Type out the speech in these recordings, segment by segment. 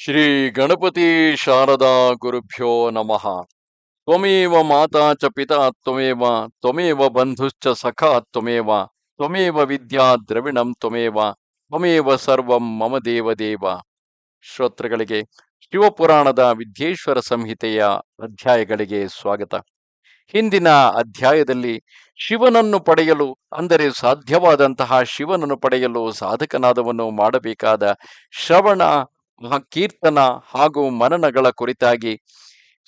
ಶ್ರೀ ಗಣಪತಿ ಶಾರದಾ ಗುರುಭ್ಯೋ ನಮಃ. ತ್ವಮೇವ ಮಾತಾ ಚ ಪಿತಾ ತ್ವಮೇವ ತ್ವಮೇವ ಬಂಧುಶ್ಚ ಸಖಾ ತ್ವಮೇವ ತ್ವಮೇವ ವಿದ್ಯಾ ದ್ರವಿಣಂ ತ್ವಮೇವ ತ್ವಮೇವ ಸರ್ವಂ ಮಮ ದೇವ ದೇವ ಶ್ರೋತೃಗಳಿಗೆ ಶಿವಪುರಾಣದ ವಿದ್ಯೇಶ್ವರ ಸಂಹಿತೆಯ ಅಧ್ಯಾಯಗಳಿಗೆ ಸ್ವಾಗತ. ಹಿಂದಿನ ಅಧ್ಯಾಯದಲ್ಲಿ ಶಿವನನ್ನು ಪಡೆಯಲು, ಅಂದರೆ ಸಾಧ್ಯವಾದಂತಹ ಶಿವನನ್ನು ಪಡೆಯಲು ಸಾಧಕನಾದವನ್ನು ಮಾಡಬೇಕಾದ ಶ್ರವಣ ಕೀರ್ತನ ಹಾಗೂ ಮನನಗಳ ಕುರಿತಾಗಿ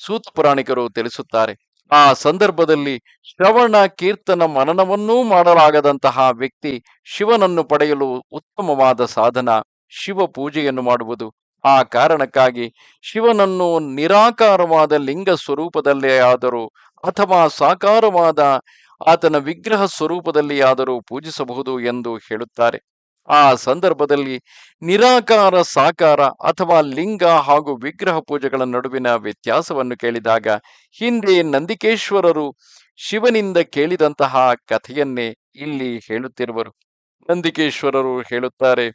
ಸೂತ್ ಪುರಾಣಿಕರು ತಿಳಿಸುತ್ತಾರೆ. ಆ ಸಂದರ್ಭದಲ್ಲಿ ಶ್ರವಣ, ಕೀರ್ತನ, ಮನನವನ್ನೂ ಮಾಡಲಾಗದಂತಹ ವ್ಯಕ್ತಿ ಶಿವನನ್ನು ಪಡೆಯಲು ಉತ್ತಮವಾದ ಸಾಧನ ಶಿವ ಪೂಜೆಯನ್ನು ಮಾಡುವುದು. ಆ ಕಾರಣಕ್ಕಾಗಿ ಶಿವನನ್ನು ನಿರಾಕಾರವಾದ ಲಿಂಗ ಸ್ವರೂಪದಲ್ಲೇ ಆದರೂ ಅಥವಾ ಸಾಕಾರವಾದ ಆತನ ವಿಗ್ರಹ ಸ್ವರೂಪದಲ್ಲಿ ಆದರೂ ಪೂಜಿಸಬಹುದು ಎಂದು ಹೇಳುತ್ತಾರೆ. ಆ ಸಂದರ್ಭದಲ್ಲಿ ನಿರಾಕಾರ, ಸಾಕಾರ ಅಥವಾ ಲಿಂಗ ಹಾಗೂ ವಿಗ್ರಹ ಪೂಜೆಗಳ ನಡುವಿನ ವ್ಯತ್ಯಾಸವನ್ನು ಕೇಳಿದಾಗ ಹಿಂದೆ ನಂದಿಕೇಶ್ವರರು ಶಿವನಿಂದ ಕೇಳಿದಂತಹ ಕಥೆಯನ್ನೇ ಇಲ್ಲಿ ಹೇಳುತ್ತಿರುವರು. ನಂದಿಕೇಶ್ವರರು ಹೇಳುತ್ತಾರೆ,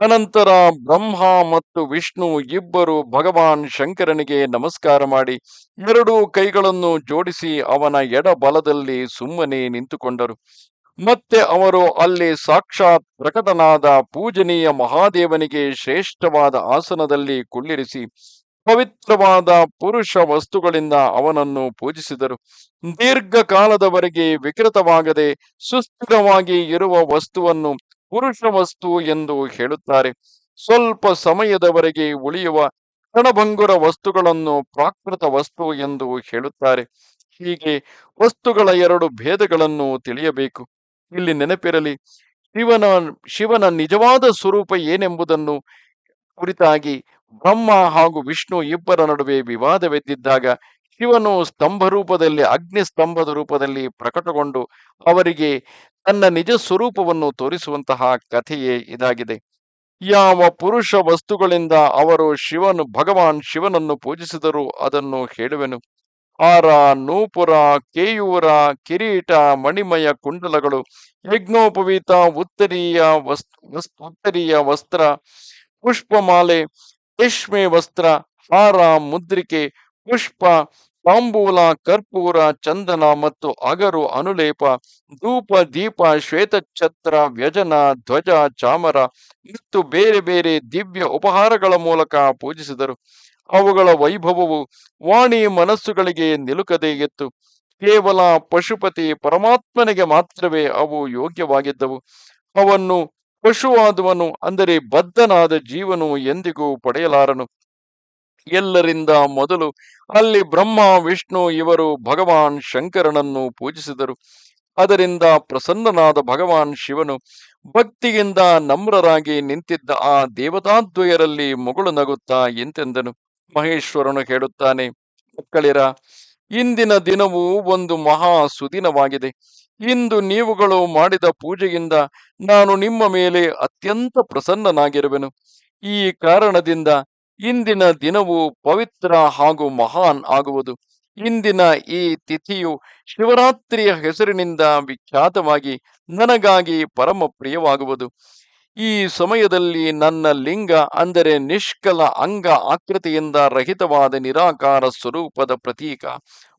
ಅನಂತರ ಬ್ರಹ್ಮ ಮತ್ತು ವಿಷ್ಣು ಇಬ್ಬರು ಭಗವಾನ್ ಶಂಕರನಿಗೆ ನಮಸ್ಕಾರ ಮಾಡಿ ಎರಡೂ ಕೈಗಳನ್ನು ಜೋಡಿಸಿ ಅವನ ಎಡಬಲದಲ್ಲಿ ಸುಮ್ಮನೆ ನಿಂತುಕೊಂಡರು. ಮತ್ತೆ ಅವರು ಅಲ್ಲಿ ಸಾಕ್ಷಾತ್ ಪ್ರಕಟನಾದ ಪೂಜನೀಯ ಮಹಾದೇವನಿಗೆ ಶ್ರೇಷ್ಠವಾದ ಆಸನದಲ್ಲಿ ಕುಳ್ಳಿರಿಸಿ ಪವಿತ್ರವಾದ ಪುರುಷ ವಸ್ತುಗಳಿಂದ ಅವನನ್ನು ಪೂಜಿಸಿದರು. ದೀರ್ಘಕಾಲದವರೆಗೆ ವಿಕೃತವಾಗದೆ ಸುಸ್ಥಿರವಾಗಿ ಇರುವ ವಸ್ತುವನ್ನು ಪುರುಷ ವಸ್ತು ಎಂದು ಹೇಳುತ್ತಾರೆ. ಸ್ವಲ್ಪ ಸಮಯದವರೆಗೆ ಉಳಿಯುವ ಕ್ಷಣಭಂಗುರ ವಸ್ತುಗಳನ್ನು ಪ್ರಾಕೃತ ವಸ್ತು ಎಂದು ಹೇಳುತ್ತಾರೆ. ಹೀಗೆ ವಸ್ತುಗಳ ಎರಡು ಭೇದಗಳನ್ನು ತಿಳಿಯಬೇಕು. ಇಲ್ಲಿ ನೆನಪಿರಲಿ, ಶಿವನ ಶಿವನ ನಿಜವಾದ ಸ್ವರೂಪ ಏನೆಂಬುದನ್ನು ಕುರಿತಾಗಿ ಬ್ರಹ್ಮ ಹಾಗೂ ವಿಷ್ಣು ಇಬ್ಬರ ನಡುವೆ ವಿವಾದವೆದ್ದಿದ್ದಾಗ ಶಿವನು ಸ್ತಂಭ ರೂಪದಲ್ಲಿ, ಅಗ್ನಿ ಸ್ತಂಭದ ರೂಪದಲ್ಲಿ ಪ್ರಕಟಗೊಂಡು ಅವರಿಗೆ ತನ್ನ ನಿಜ ಸ್ವರೂಪವನ್ನು ತೋರಿಸುವಂತಹ ಕಥೆಯೇ ಇದಾಗಿದೆ. ಯಾವ ಪುರುಷ ವಸ್ತುಗಳಿಂದ ಅವರು ಶಿವನು ಭಗವಾನ್ ಶಿವನನ್ನು ಪೂಜಿಸಿದರು ಅದನ್ನು ಹೇಳುವೆನು. ಹಾರ ನೂಪುರ, ಕೇಯೂರ, ಕಿರೀಟ, ಮಣಿಮಯ ಕುಂಡಲಗಳು, ಯಜ್ಞೋಪವೀತ, ಉತ್ತರೀಯ ಉತ್ತರೀಯ ವಸ್ತ್ರ, ಪುಷ್ಪಮಾಲೆ, ರೇಷ್ಮೆ ವಸ್ತ್ರ, ಹಾರ, ಮುದ್ರಿಕೆ, ಪುಷ್ಪ, ತಾಂಬೂಲ, ಕರ್ಪೂರ, ಚಂದನ ಮತ್ತು ಅಗರು, ಅನುಲೇಪ, ಧೂಪ, ದೀಪ, ಶ್ವೇತಛತ್ರ, ವ್ಯಜನ, ಧ್ವಜ, ಚಾಮರ, ಮತ್ತು ಬೇರೆ ಬೇರೆ ದಿವ್ಯ ಉಪಹಾರಗಳ ಮೂಲಕ ಪೂಜಿಸಿದರು. ಅವುಗಳ ವೈಭವವು ವಾಣಿ ಮನಸ್ಸುಗಳಿಗೆ ನಿಲುಕದೇ ಇತ್ತು. ಕೇವಲ ಪಶುಪತಿ ಪರಮಾತ್ಮನಿಗೆ ಮಾತ್ರವೇ ಅವು ಯೋಗ್ಯವಾಗಿದ್ದವು. ಅವನ್ನು ಪಶುವಾದವನು ಅಂದರೆ ಬದ್ಧನಾದ ಜೀವನು ಎಂದಿಗೂ ಪಡೆಯಲಾರನು. ಎಲ್ಲರಿಂದ ಮೊದಲು ಅಲ್ಲಿ ಬ್ರಹ್ಮ, ವಿಷ್ಣು ಇವರು ಭಗವಾನ್ ಶಂಕರನನ್ನು ಪೂಜಿಸಿದರು. ಅದರಿಂದ ಪ್ರಸನ್ನನಾದ ಭಗವಾನ್ ಶಿವನು ಭಕ್ತಿಯಿಂದ ನಮ್ರರಾಗಿ ನಿಂತಿದ್ದ ಆ ದೇವತಾದ್ವಯರಲ್ಲಿ ಮುಗುಳು ನಗುತ್ತಾ ಎಂತೆಂದನು. ಮಹೇಶ್ವರನು ಹೇಳುತ್ತಾನೆ ಮಕ್ಕಳಿರ, ಇಂದಿನ ದಿನವು ಒಂದು ಮಹಾ ಸುದಿನವಾಗಿದೆ. ಇಂದು ನೀವುಗಳು ಮಾಡಿದ ಪೂಜೆಯಿಂದ ನಾನು ನಿಮ್ಮ ಮೇಲೆ ಅತ್ಯಂತ ಪ್ರಸನ್ನನಾಗಿರುವೆನು. ಈ ಕಾರಣದಿಂದ ಇಂದಿನ ದಿನವು ಪವಿತ್ರ ಹಾಗೂ ಮಹಾನ್ ಆಗುವುದು. ಇಂದಿನ ಈ ತಿಥಿಯು ಶಿವರಾತ್ರಿಯ ಹೆಸರಿನಿಂದ ವಿಖ್ಯಾತವಾಗಿ ನನಗಾಗಿ ಪರಮ ಪ್ರಿಯವಾಗುವುದು ಈ ಸಮಯದಲ್ಲಿ ನನ್ನ ಲಿಂಗ ಅಂದರೆ ನಿಷ್ಕಲ ಅಂಗ ಆಕೃತಿಯಿಂದ ರಹಿತವಾದ ನಿರಾಕಾರ ಸ್ವರೂಪದ ಪ್ರತೀಕ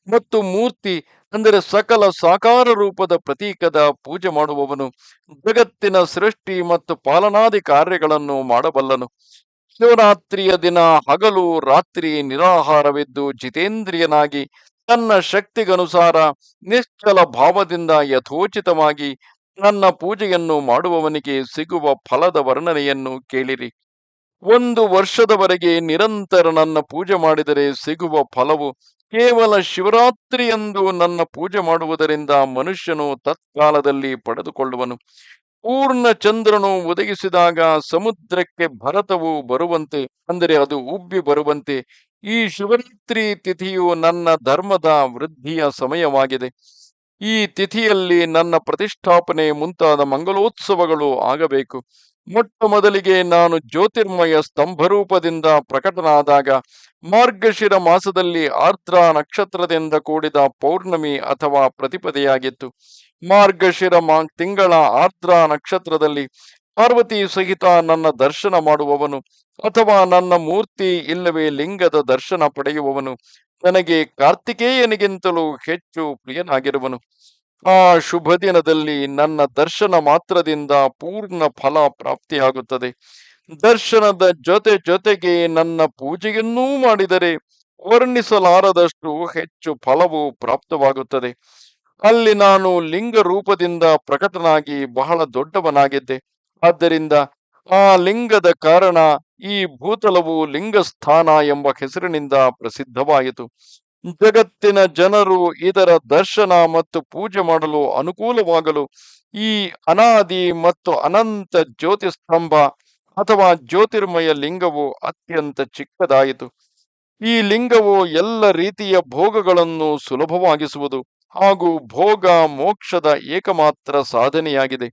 ಮತ್ತು ಮೂರ್ತಿ ಅಂದರೆ ಸಕಲ ಸಾಕಾರ ರೂಪದ ಪ್ರತೀಕದ ಪೂಜೆ ಮಾಡುವವನು ಜಗತ್ತಿನ ಸೃಷ್ಟಿ ಮತ್ತು ಪಾಲನಾದಿ ಕಾರ್ಯಗಳನ್ನು ಮಾಡಬಲ್ಲನು. ಶಿವರಾತ್ರಿಯ ದಿನ ಹಗಲು ರಾತ್ರಿ ನಿರಾಹಾರವಿದ್ದು ಜಿತೇಂದ್ರಿಯನಾಗಿ ತನ್ನ ಶಕ್ತಿಗನುಸಾರ ನಿಶ್ಚಲ ಭಾವದಿಂದ ಯಥೋಚಿತವಾಗಿ ನನ್ನ ಪೂಜೆಯನ್ನು ಮಾಡುವವನಿಗೆ ಸಿಗುವ ಫಲದ ವರ್ಣನೆಯನ್ನು ಕೇಳಿರಿ. ಒಂದು ವರ್ಷದವರೆಗೆ ನಿರಂತರ ನನ್ನ ಪೂಜೆ ಮಾಡಿದರೆ ಸಿಗುವ ಫಲವು ಕೇವಲ ಶಿವರಾತ್ರಿಯಂದು ನನ್ನ ಪೂಜೆ ಮಾಡುವುದರಿಂದ ಮನುಷ್ಯನು ತತ್ಕಾಲದಲ್ಲಿ ಪಡೆದುಕೊಳ್ಳುವನು. ಪೂರ್ಣ ಚಂದ್ರನು ಒದಗಿಸಿದಾಗ ಸಮುದ್ರಕ್ಕೆ ಭರತವು ಬರುವಂತೆ, ಅಂದರೆ ಅದು ಉಬ್ಬಿ ಬರುವಂತೆ, ಈ ಶಿವರಾತ್ರಿ ತಿಥಿಯು ನನ್ನ ಧರ್ಮದ ವೃದ್ಧಿಯ ಸಮಯವಾಗಿದೆ. ಈ ತಿಥಿಯಲ್ಲಿ ನನ್ನ ಪ್ರತಿಷ್ಠಾಪನೆ ಮುಂತಾದ ಮಂಗಲೋತ್ಸವಗಳು ಆಗಬೇಕು. ಮೊಟ್ಟ ಮೊದಲಿಗೆ ನಾನು ಜ್ಯೋತಿರ್ಮಯ ಸ್ತಂಭರೂಪದಿಂದ ಪ್ರಕಟನಾದಾಗ, ಮಾರ್ಗಶಿರ ಮಾಸದಲ್ಲಿ ಆರ್ದ್ರ ನಕ್ಷತ್ರದಿಂದ ಕೂಡಿದ ಪೌರ್ಣಮಿ ಅಥವಾ ಪ್ರತಿಪದೆಯಾಗಿತ್ತು. ಮಾರ್ಗಶಿರ ಮಾ ತಿಂಗಳ ಆರ್ದ್ರ ನಕ್ಷತ್ರದಲ್ಲಿ ಪಾರ್ವತಿ ಸಹಿತ ನನ್ನ ದರ್ಶನ ಮಾಡುವವನು ಅಥವಾ ನನ್ನ ಮೂರ್ತಿ ಇಲ್ಲವೇ ಲಿಂಗದ ದರ್ಶನ ಪಡೆಯುವವನು ನನಗೆ ಕಾರ್ತಿಕೇಯನಿಗಿಂತಲೂ ಹೆಚ್ಚು ಪ್ರಿಯನಾಗಿರುವನು. ಆ ಶುಭ ದಿನದಲ್ಲಿ ನನ್ನ ದರ್ಶನ ಮಾತ್ರದಿಂದ ಪೂರ್ಣ ಫಲ ಪ್ರಾಪ್ತಿಯಾಗುತ್ತದೆ. ದರ್ಶನದ ಜೊತೆ ಜೊತೆಗೆ ನನ್ನ ಪೂಜೆಯನ್ನೂ ಮಾಡಿದರೆ ವರ್ಣಿಸಲಾರದಷ್ಟು ಹೆಚ್ಚು ಫಲವು ಪ್ರಾಪ್ತವಾಗುತ್ತದೆ. ಅಲ್ಲಿ ನಾನು ಲಿಂಗ ರೂಪದಿಂದ ಪ್ರಕಟನಾಗಿ ಬಹಳ ದೊಡ್ಡವನಾಗಿದ್ದೆ. ಆದ್ದರಿಂದ ಆ ಲಿಂಗದ ಕಾರಣ ಈ ಭೂತಲವು ಲಿಂಗಸ್ಥಾನ ಎಂಬ ಹೆಸರಿನಿಂದ ಪ್ರಸಿದ್ಧವಾಯಿತು. ಜಗತ್ತಿನ ಜನರು ಇದರ ದರ್ಶನ ಮತ್ತು ಪೂಜೆ ಮಾಡಲು ಅನುಕೂಲವಾಗಲು ಈ ಅನಾದಿ ಮತ್ತು ಅನಂತ ಜ್ಯೋತಿಸ್ತಂಭ ಅಥವಾ ಜ್ಯೋತಿರ್ಮಯ ಲಿಂಗವು ಅತ್ಯಂತ ಚಿಕ್ಕದಾಯಿತು. ಈ ಲಿಂಗವು ಎಲ್ಲ ರೀತಿಯ ಭೋಗಗಳನ್ನು ಸುಲಭವಾಗಿಸುವುದು ಹಾಗೂ ಭೋಗ ಮೋಕ್ಷದ ಏಕಮಾತ್ರ ಸಾಧನೆಯಾಗಿದೆ.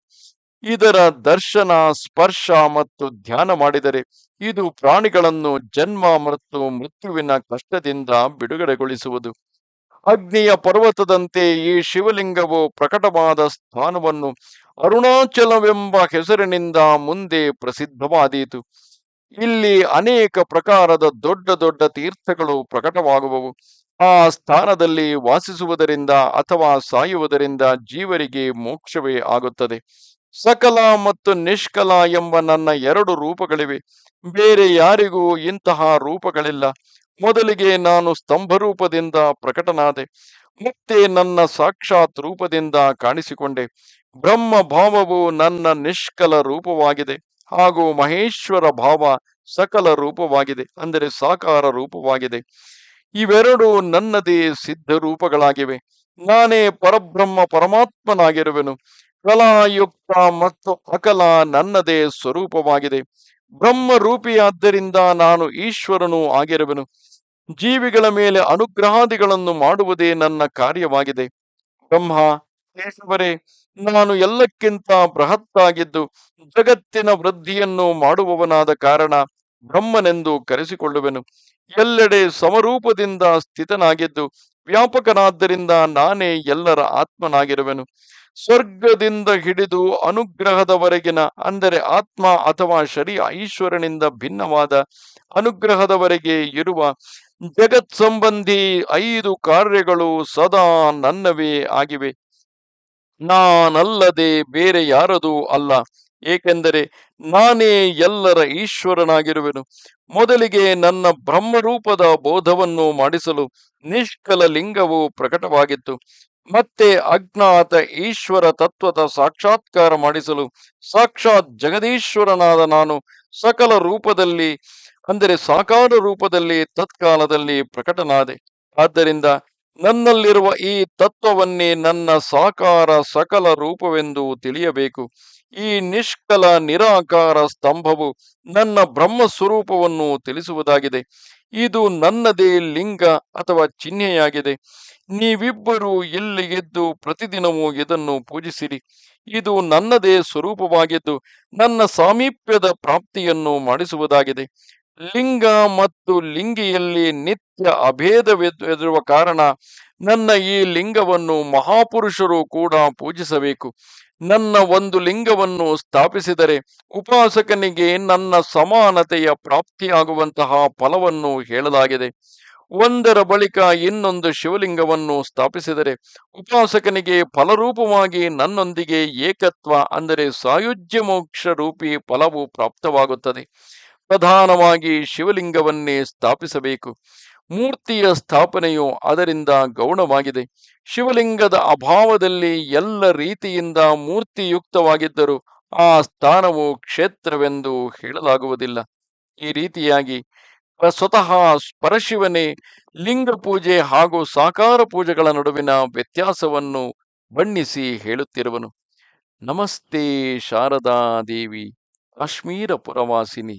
ಇದರ ದರ್ಶನ, ಸ್ಪರ್ಶ ಮತ್ತು ಧ್ಯಾನ ಮಾಡಿದರೆ ಇದು ಪ್ರಾಣಿಗಳನ್ನು ಜನ್ಮ ಮತ್ತು ಮೃತ್ಯುವಿನ ಕಷ್ಟದಿಂದ ಬಿಡುಗಡೆಗೊಳಿಸುವುದು. ಅಗ್ನಿಯ ಪರ್ವತದಂತೆ ಈ ಶಿವಲಿಂಗವು ಪ್ರಕಟವಾದ ಸ್ಥಾನವನ್ನು ಅರುಣಾಚಲವೆಂಬ ಹೆಸರಿನಿಂದ ಮುಂದೆ ಪ್ರಸಿದ್ಧವಾದೀತು. ಇಲ್ಲಿ ಅನೇಕ ಪ್ರಕಾರದ ದೊಡ್ಡ ದೊಡ್ಡ ತೀರ್ಥಗಳು ಪ್ರಕಟವಾಗುವವು. ಆ ಸ್ಥಾನದಲ್ಲಿ ವಾಸಿಸುವುದರಿಂದ ಅಥವಾ ಸಾಯುವುದರಿಂದ ಜೀವರಿಗೆ ಮೋಕ್ಷವೇ ಆಗುತ್ತದೆ. ಸಕಲ ಮತ್ತು ನಿಷ್ಕಲ ಎಂಬ ನನ್ನ ಎರಡು ರೂಪಗಳಿವೆ. ಬೇರೆ ಯಾರಿಗೂ ಇಂತಹ ರೂಪಗಳಿಲ್ಲ. ಮೊದಲಿಗೆ ನಾನು ಸ್ತಂಭ ರೂಪದಿಂದ ಪ್ರಕಟನಾದೆ. ಮತ್ತೆ ನನ್ನ ಸಾಕ್ಷಾತ್ ರೂಪದಿಂದ ಕಾಣಿಸಿಕೊಂಡೆ. ಬ್ರಹ್ಮ ಭಾವವು ನನ್ನ ನಿಷ್ಕಲ ರೂಪವಾಗಿದೆ. ಹಾಗೂ ಮಹೇಶ್ವರ ಭಾವ ಸಕಲ ರೂಪವಾಗಿದೆ. ಅಂದರೆ ಸಾಕಾರ ರೂಪವಾಗಿದೆ. ಇವೆರಡು ನನ್ನದೇ ಸಿದ್ಧ ರೂಪಗಳಾಗಿವೆ. ನಾನೇ ಪರಬ್ರಹ್ಮ ಪರಮಾತ್ಮನಾಗಿರುವೆನು. ಕಲಾಯುಕ್ತ ಮತ್ತು ಅಕಲ ನನ್ನದೇ ಸ್ವರೂಪವಾಗಿದೆ. ಬ್ರಹ್ಮ ರೂಪಿಯಾದ್ದರಿಂದ ನಾನು ಈಶ್ವರನು ಆಗಿರುವೆನು. ಜೀವಿಗಳ ಮೇಲೆ ಅನುಗ್ರಹಾದಿಗಳನ್ನು ಮಾಡುವುದೇ ನನ್ನ ಕಾರ್ಯವಾಗಿದೆ. ಬ್ರಹ್ಮ, ಕೇಶವರೇ, ನಾನು ಎಲ್ಲಕ್ಕಿಂತ ಬೃಹತ್ತಾಗಿದ್ದು, ಜಗತ್ತಿನ ವೃದ್ಧಿಯನ್ನು ಮಾಡುವವನಾದ ಕಾರಣ ಬ್ರಹ್ಮನೆಂದು ಕರೆಸಿಕೊಳ್ಳುವೆನು. ಎಲ್ಲೆಡೆ ಸಮರೂಪದಿಂದ ಸ್ಥಿತನಾಗಿದ್ದು, ವ್ಯಾಪಕನಾದ್ದರಿಂದ ನಾನೇ ಎಲ್ಲರ ಆತ್ಮನಾಗಿರುವೆನು. ಸ್ವರ್ಗದಿಂದ ಹಿಡಿದು ಅನುಗ್ರಹದವರೆಗಿನ, ಅಂದರೆ ಆತ್ಮ ಅಥವಾ ಶರೀರ, ಈಶ್ವರನಿಂದ ಭಿನ್ನವಾದ ಅನುಗ್ರಹದವರೆಗೆ ಇರುವ ಜಗತ್ ಸಂಬಂಧಿ ಐದು ಕಾರ್ಯಗಳು ಸದಾ ನನ್ನವೇ ಆಗಿವೆ. ನಾನಲ್ಲದೆ ಬೇರೆ ಯಾರದೂ ಅಲ್ಲ. ಏಕೆಂದರೆ ನಾನೇ ಎಲ್ಲರ ಈಶ್ವರನಾಗಿರುವೆನು. ಮೊದಲಿಗೆ ನನ್ನ ಬ್ರಹ್ಮರೂಪದ ಬೋಧವನ್ನು ಮಾಡಿಸಲು ನಿಷ್ಕಲ ಲಿಂಗವು ಪ್ರಕಟವಾಗಿತ್ತು. ಮತ್ತೆ ಅಜ್ಞಾತ ಈಶ್ವರ ತತ್ವದ ಸಾಕ್ಷಾತ್ಕಾರ ಮಾಡಿಸಲು ಸಾಕ್ಷಾತ್ ಜಗದೀಶ್ವರನಾದ ನಾನು ಸಕಲ ರೂಪದಲ್ಲಿ, ಅಂದರೆ ಸಾಕಾರ ರೂಪದಲ್ಲಿ ತತ್ಕಾಲದಲ್ಲಿ ಪ್ರಕಟನಾದೆ. ಆದ್ದರಿಂದ ನನ್ನಲ್ಲಿರುವ ಈ ತತ್ವವನ್ನೇ ನನ್ನ ಸಾಕಾರ ಸಕಲ ರೂಪವೆಂದು ತಿಳಿಯಬೇಕು. ಈ ನಿಷ್ಕಲ ನಿರಾಕಾರ ಸ್ತಂಭವು ನನ್ನ ಬ್ರಹ್ಮ ಸ್ವರೂಪವನ್ನು ತಿಳಿಸುವುದಾಗಿದೆ. ಇದು ನನ್ನದೇ ಲಿಂಗ ಅಥವಾ ಚಿಹ್ನೆಯಾಗಿದೆ. ನೀವಿಬ್ಬರು ಇಲ್ಲಿ ಎದ್ದು ಪ್ರತಿದಿನವೂ ಇದನ್ನು ಪೂಜಿಸಿರಿ. ಇದು ನನ್ನದೇ ಸ್ವರೂಪವಾಗಿದ್ದು ನನ್ನ ಸಾಮೀಪ್ಯದ ಪ್ರಾಪ್ತಿಯನ್ನು ಮಾಡಿಸುವುದಾಗಿದೆ. ಲಿಂಗ ಮತ್ತು ಲಿಂಗಿಯಲ್ಲಿ ನಿತ್ಯ ಅಭೇದವೆದಿರುವ ಕಾರಣ ನನ್ನ ಈ ಲಿಂಗವನ್ನು ಮಹಾಪುರುಷರು ಕೂಡ ಪೂಜಿಸಬೇಕು. ನನ್ನ ಒಂದು ಲಿಂಗವನ್ನು ಸ್ಥಾಪಿಸಿದರೆ ಉಪಾಸಕನಿಗೆ ನನ್ನ ಸಮಾನತೆಯ ಪ್ರಾಪ್ತಿಯಾಗುವಂತಹ ಫಲವನ್ನು ಹೇಳಲಾಗಿದೆ. ಒಂದರ ಬಳಿಕ ಇನ್ನೊಂದು ಶಿವಲಿಂಗವನ್ನು ಸ್ಥಾಪಿಸಿದರೆ ಉಪಾಸಕನಿಗೆ ಫಲರೂಪವಾಗಿ ನನ್ನೊಂದಿಗೆ ಏಕತ್ವ ಅಂದರೆ ಸಾಯುಜ್ಯ ಮೋಕ್ಷ ರೂಪಿ ಫಲವು ಪ್ರಾಪ್ತವಾಗುತ್ತದೆ. ಪ್ರಧಾನವಾಗಿ ಶಿವಲಿಂಗವನ್ನೇ ಸ್ಥಾಪಿಸಬೇಕು. ಮೂರ್ತಿಯ ಸ್ಥಾಪನೆಯು ಅದರಿಂದ ಗೌಣವಾಗಿದೆ. ಶಿವಲಿಂಗದ ಅಭಾವದಲ್ಲಿ ಎಲ್ಲ ರೀತಿಯಿಂದ ಮೂರ್ತಿಯುಕ್ತವಾಗಿದ್ದರೂ ಆ ಸ್ಥಾನವು ಕ್ಷೇತ್ರವೆಂದು ಹೇಳಲಾಗುವುದಿಲ್ಲ. ಈ ರೀತಿಯಾಗಿ ಸ್ವತಃ ಪರಶಿವನೇ ಲಿಂಗ ಪೂಜೆ ಹಾಗೂ ಸಾಕಾರ ಪೂಜೆಗಳ ನಡುವಿನ ವ್ಯತ್ಯಾಸವನ್ನು ಬಣ್ಣಿಸಿ ಹೇಳುತ್ತಿರುವನು. ನಮಸ್ತೆ ಶಾರದಾ ದೇವಿ, ಕಾಶ್ಮೀರ ಪುರವಾಸಿನಿ.